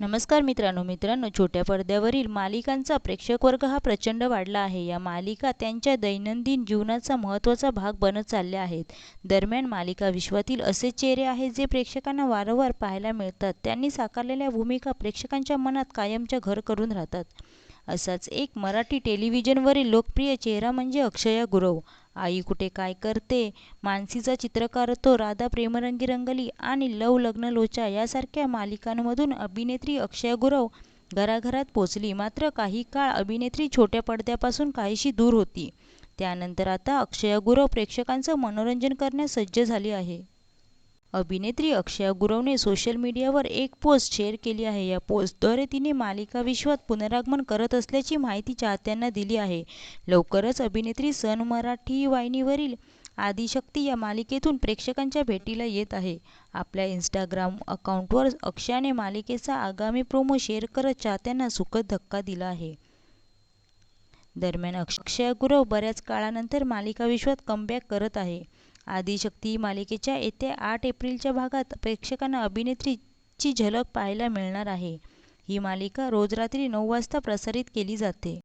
नमस्कार मित्रांनो मित्रांनो छोट्या पडद्यावरील मालिकांचा प्रेक्षक वर्ग हा प्रचंड वाढला आहे. या मालिका त्यांच्या दैनंदिन जीवनाचा महत्त्वाचा भाग बनत चालल्या आहेत. दरम्यान मालिका विश्वातील असे चेहरे आहेत जे प्रेक्षकांना वारंवार पाहायला मिळतात. त्यांनी साकारलेल्या भूमिका प्रेक्षकांच्या मनात कायमच्या घर करून राहतात. असाच एक मराठी टेलिव्हिजनवरील लोकप्रिय चेहरा म्हणजे अक्षया गुरव. आई कुठे काय करते? मानसीचा चित्रकार तो राधा प्रेमरंगी रंगली आणि लव लग्न लोचा यासारख्या मालिकांमधून अभिनेत्री अक्षय गुरव घराघरात पोचली. मात्र काही काळ अभिनेत्री छोट्या पडद्यापासून काहीशी दूर होती. त्यानंतर आता अक्षया गुरव प्रेक्षकांचं मनोरंजन करण्यास सज्ज झाली आहे. अभिनेत्री अक्षया गुरवने सोशल मीडियावर एक पोस्ट शेअर केली आहे. या पोस्टद्वारे तिने मालिका विश्वात पुनरागमन करत असल्याची माहिती चाहत्यांना दिली आहे. लवकरच अभिनेत्री सन मराठी वाहिनीवरील आदिशक्ती या मालिकेतून प्रेक्षकांच्या भेटीला येत आहे. आपल्या इंस्टाग्राम अकाउंटवर अक्षयाने मालिकेचा आगामी प्रोमो शेअर करत चाहत्यांना सुखद धक्का दिला आहे. दरम्यान अक्षय गुरव बऱ्याच काळानंतर मालिका विश्वात कमबॅक करत आहे. आदिशक्ती मालिकेच्या येत्या आठ एप्रिलच्या भागात प्रेक्षकांना अभिनेत्रीची झलक पाहायला मिळणार आहे. ही मालिका रोज रात्री नऊ वाजता प्रसारित केली जाते.